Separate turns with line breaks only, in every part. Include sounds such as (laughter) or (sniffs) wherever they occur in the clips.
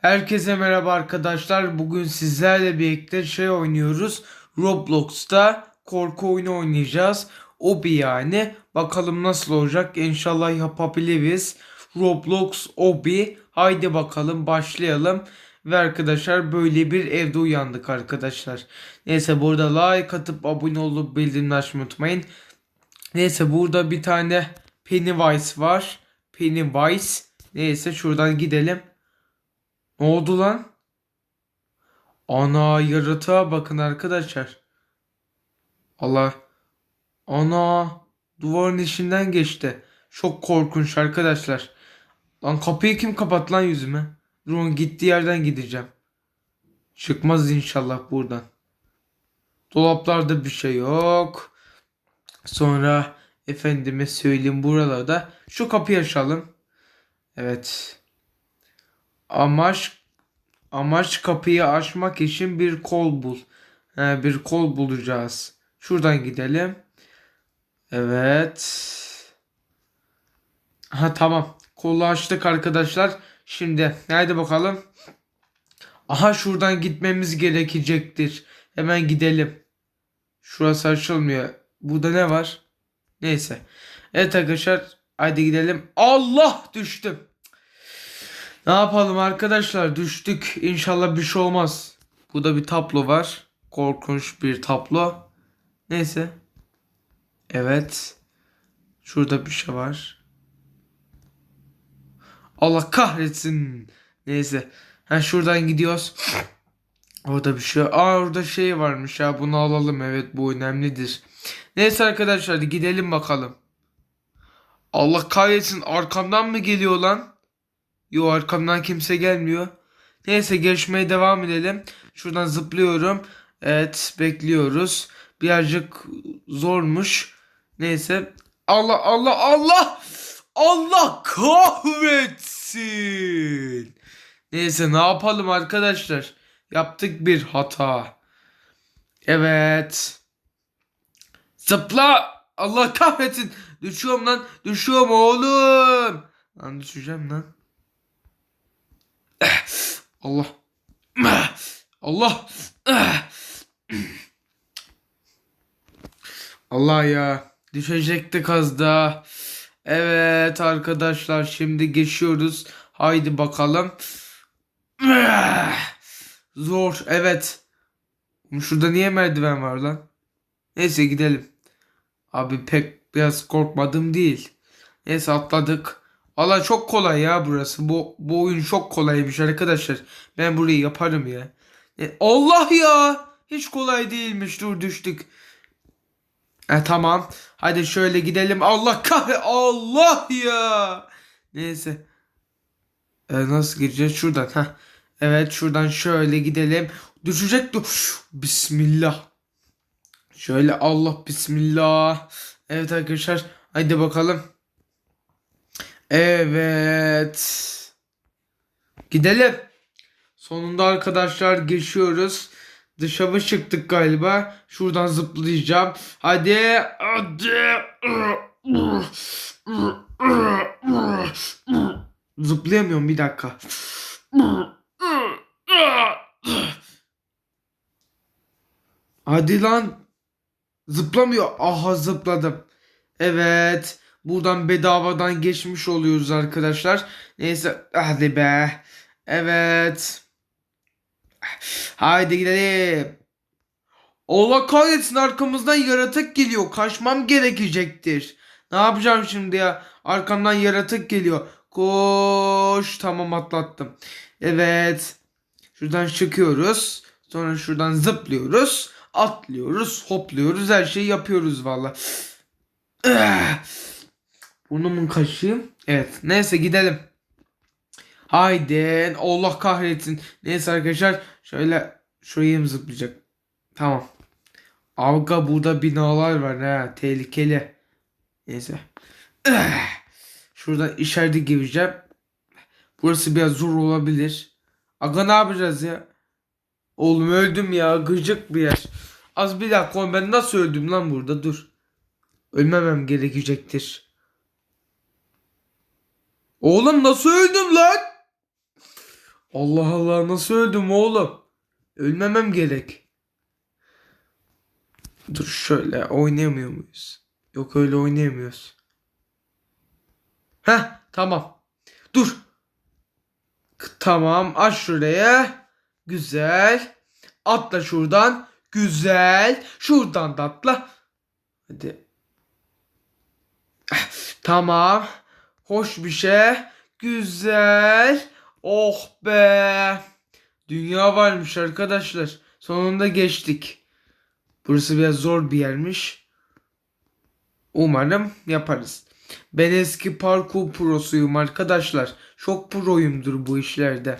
Herkese merhaba arkadaşlar. Bugün sizlerle birlikte şey oynuyoruz. Roblox'ta korku oyunu oynayacağız. Obi yani. Bakalım nasıl olacak. İnşallah yapabiliriz. Roblox Obi. Haydi bakalım başlayalım. Ve arkadaşlar böyle bir evde uyandık arkadaşlar. Neyse burada like atıp abone olup bildirimleri unutmayın. Neyse burada bir tane Pennywise var. Pennywise. Neyse şuradan gidelim. Ne oldu lan? Ana yaratığa bakın arkadaşlar. Allah. Ana duvarın içinden geçti. Çok korkunç arkadaşlar. Lan kapıyı kim kapat lan yüzüme? Dur onun gittiği yerden gideceğim. Çıkmaz inşallah buradan. Dolaplarda bir şey yok. Sonra efendime söyleyeyim buralarda. Şu kapıyı açalım. Evet. Amaç amaç kapıyı açmak için bir kol bul. He, bir kol bulacağız. Şuradan gidelim. Evet. Ha tamam. Kolu açtık arkadaşlar. Şimdi haydi bakalım. Aha şuradan gitmemiz gerekecektir. Hemen gidelim. Şurası açılmıyor. Burada ne var? Neyse. Evet arkadaşlar. Haydi gidelim. Allah düştüm. Ne yapalım arkadaşlar düştük. İnşallah bir şey olmaz. Burada bir tablo var. Korkunç bir tablo. Neyse. Evet. Şurada bir şey var. Allah kahretsin. Neyse. Ha şuradan gidiyoruz. Orada bir şey. Aa orada şey varmış ya. Bunu alalım. Evet bu önemlidir. Neyse arkadaşlar gidelim bakalım. Allah kahretsin arkamdan mı geliyor lan? Yo arkamdan kimse gelmiyor. Neyse geçmeye devam edelim. Şuradan zıplıyorum. Evet bekliyoruz. Birazcık zormuş. Neyse. Allah Allah Allah. Allah kahretsin. Neyse ne yapalım arkadaşlar. Yaptık bir hata. Evet. Zıpla. Allah kahretsin. Düşüyorum lan. Düşüyorum oğlum. Lan düşeceğim lan. Allah. Allah. Allah ya. Düşecektik az daha. Evet arkadaşlar şimdi geçiyoruz. Haydi bakalım. Zor. Evet. Şurada niye merdiven var lan? Neyse gidelim. Abi pek biraz korkmadım değil. Neyse atladık. Allah çok kolay ya burası. Bu, bu oyun çok kolaymış arkadaşlar. Ben burayı yaparım ya. E, Allah ya. Hiç kolay değilmiş. Dur düştük. E, tamam. Hadi şöyle gidelim. Allah kahre. Allah ya. Neyse. E, nasıl gireceğiz? Şuradan. Heh. Evet şuradan şöyle gidelim. Düşecek. Dur. Bismillah. Şöyle Allah bismillah. Evet arkadaşlar. Hadi bakalım. Evet. Gidelim. Sonunda arkadaşlar geçiyoruz. Dışarı çıktık galiba. Şuradan zıplayacağım. Hadi. Hadi. Zıplayamıyorum bir dakika. Hadi lan. Zıplamıyor. Aha zıpladım. Evet. Buradan bedavadan geçmiş oluyoruz arkadaşlar. Neyse hadi be. Evet. Haydi gidelim. Allah kahretsin arkamızdan yaratık geliyor. Kaçmam gerekecektir. Ne yapacağım şimdi ya? Arkamdan yaratık geliyor. Koş. Tamam atlattım. Evet. Şuradan çıkıyoruz. Sonra şuradan zıplıyoruz. Atlıyoruz. Hopluyoruz. Her şeyi yapıyoruz valla. (sniffs) Burnumun kaşığı. Evet. Neyse gidelim. Haydi. Allah kahretsin. Neyse arkadaşlar. Şöyle şuraya mı zıplayacak? Tamam. Avga burada binalar var ha. Tehlikeli. Neyse. (clears throat) Şuradan içeride gireceğim. Burası biraz zor olabilir. Aga ne yapacağız ya? Oğlum öldüm ya. Gıcık bir yer. Az bir dakika ben nasıl öldüm lan burada? Dur. Ölmemem gerekecektir. Oğlum nasıl öldüm lan? Allah Allah nasıl öldüm oğlum? Ölmemem gerek. Dur şöyle oynayamıyor muyuz? Yok öyle oynayamıyoruz. Heh tamam. Dur. Tamam aç şuraya. Güzel. Atla şuradan. Güzel. Şuradan da atla. Hadi. Tamam. Hoş bir şey. Güzel. Oh be. Dünya varmış arkadaşlar. Sonunda geçtik. Burası biraz zor bir yermiş. Umarım yaparız. Ben eski parkur prosuyum arkadaşlar. Çok proyumdur bu işlerde.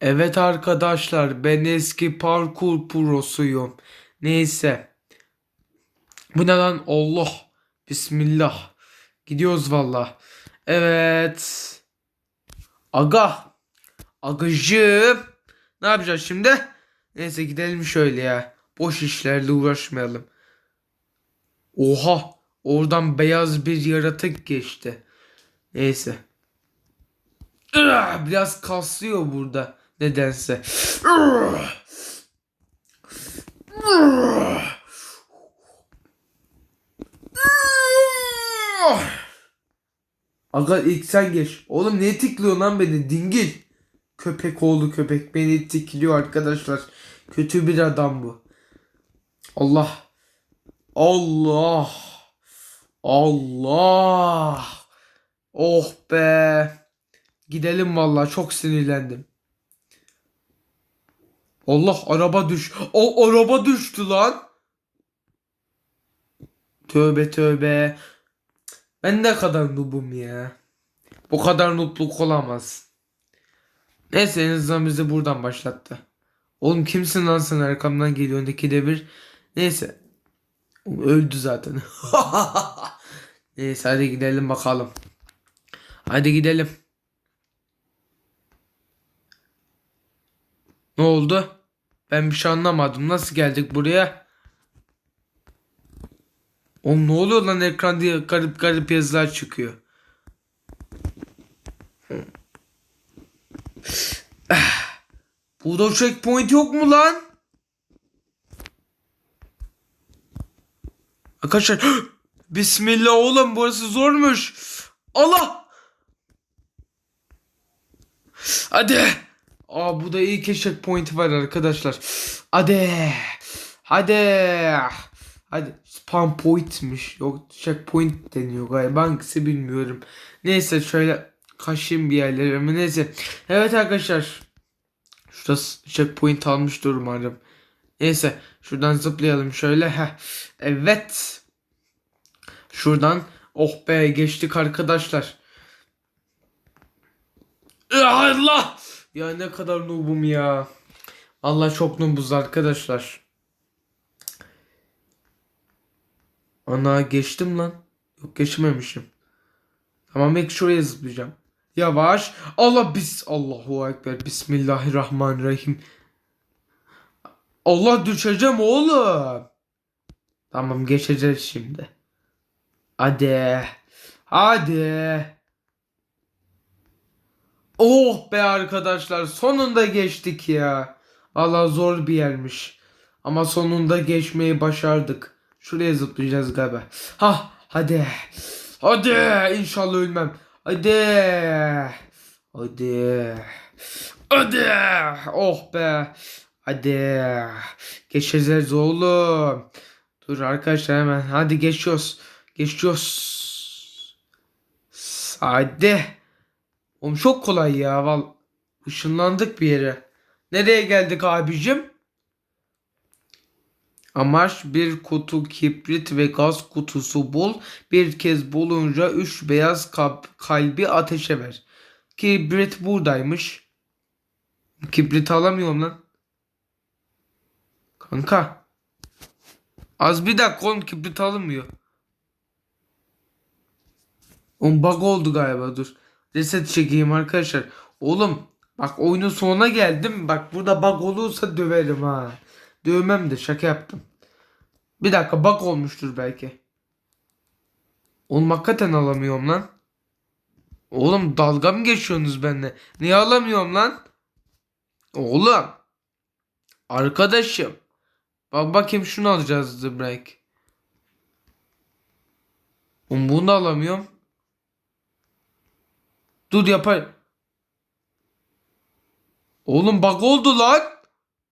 Evet arkadaşlar ben eski parkur prosuyum. Neyse. Bu ne lan? Allah. Bismillah. Gidiyoruz valla. Evet. Aga. Agacığım. Ne yapacağız şimdi? Neyse gidelim şöyle ya. Boş işlerle uğraşmayalım. Oha. Oradan beyaz bir yaratık geçti. Neyse. Biraz kaslıyor burada. Nedense. Aga ilk sen geç. Oğlum ne tikliyor lan beni dingil. Köpek oğlu köpek beni tikliyor arkadaşlar. Kötü bir adam bu. Allah. Allah. Allah. Oh be. Gidelim vallahi çok sinirlendim. Allah araba düş. O araba düştü lan. Tövbe tövbe. Ben ne kadar noobum ya. Bu kadar noobluk olamaz. Neyse en azından bizi buradan başlattı. Oğlum kimsin lan sen arkamdan geliyor öndeki de bir. Neyse. Öldü zaten. (laughs) Neyse hadi gidelim bakalım. Hadi gidelim. Ne oldu? Ben bir şey anlamadım. Nasıl geldik buraya? Oğlum ne oluyor lan ekranda garip garip yazılar çıkıyor. Burada checkpoint yok mu lan? Arkadaşlar (gasps) Bismillah oğlum burası zormuş. Allah. Hadi. Aa bu da iyi checkpoint var arkadaşlar. Hadi. Hadi. Hadi. Spam point'miş. Yok checkpoint deniyor galiba. Hangisi bilmiyorum. Neyse şöyle kaşıyım bir yerlerimi. Neyse. Evet arkadaşlar. Şurada checkpoint almıştır umarım. Neyse. Şuradan zıplayalım şöyle. Heh. Evet. Şuradan. Oh be geçtik arkadaşlar. Allah. Ya ne kadar noobum ya. Allah çok noobuz arkadaşlar. Ana geçtim lan. Yok geçmemişim. Tamam ilk şuraya zıplayacağım. Yavaş. Allah bis Allahu ekber. Bismillahirrahmanirrahim. Allah düşeceğim oğlum. Tamam geçeceğiz şimdi. Hadi. Hadi. Oh be arkadaşlar sonunda geçtik ya. Valla zor bir yermiş. Ama sonunda geçmeyi başardık. Şuraya zıplayacağız galiba. Ha hadi. Hadi inşallah ölmem. Hadi. Hadi. Hadi. Oh be. Hadi. Geçeceğiz oğlum. Dur arkadaşlar hemen. Hadi geçiyoruz. Geçiyoruz. Hadi. Oğlum çok kolay ya. Val ışınlandık bir yere. Nereye geldik abicim? Amaç bir kutu kibrit ve gaz kutusu bul. Bir kez bulunca üç beyaz kalbi ateşe ver. Kibrit buradaymış. Kibrit alamıyorum lan. Kanka. Az bir dakika oğlum kibrit alınmıyor. Oğlum bug oldu galiba dur. Reset çekeyim arkadaşlar. Oğlum bak oyunun sonuna geldim. Bak burada bug olursa döverim ha. Dövmem de şaka yaptım. Bir dakika bug olmuştur belki. Oğlum hakikaten alamıyorum lan. Oğlum dalga mı geçiyorsunuz benimle? Niye alamıyorum lan? Oğlum. Arkadaşım. Bak bakayım şunu alacağız The Break. Oğlum bunu da alamıyorum. Dur yapar. Oğlum bak oldu lan.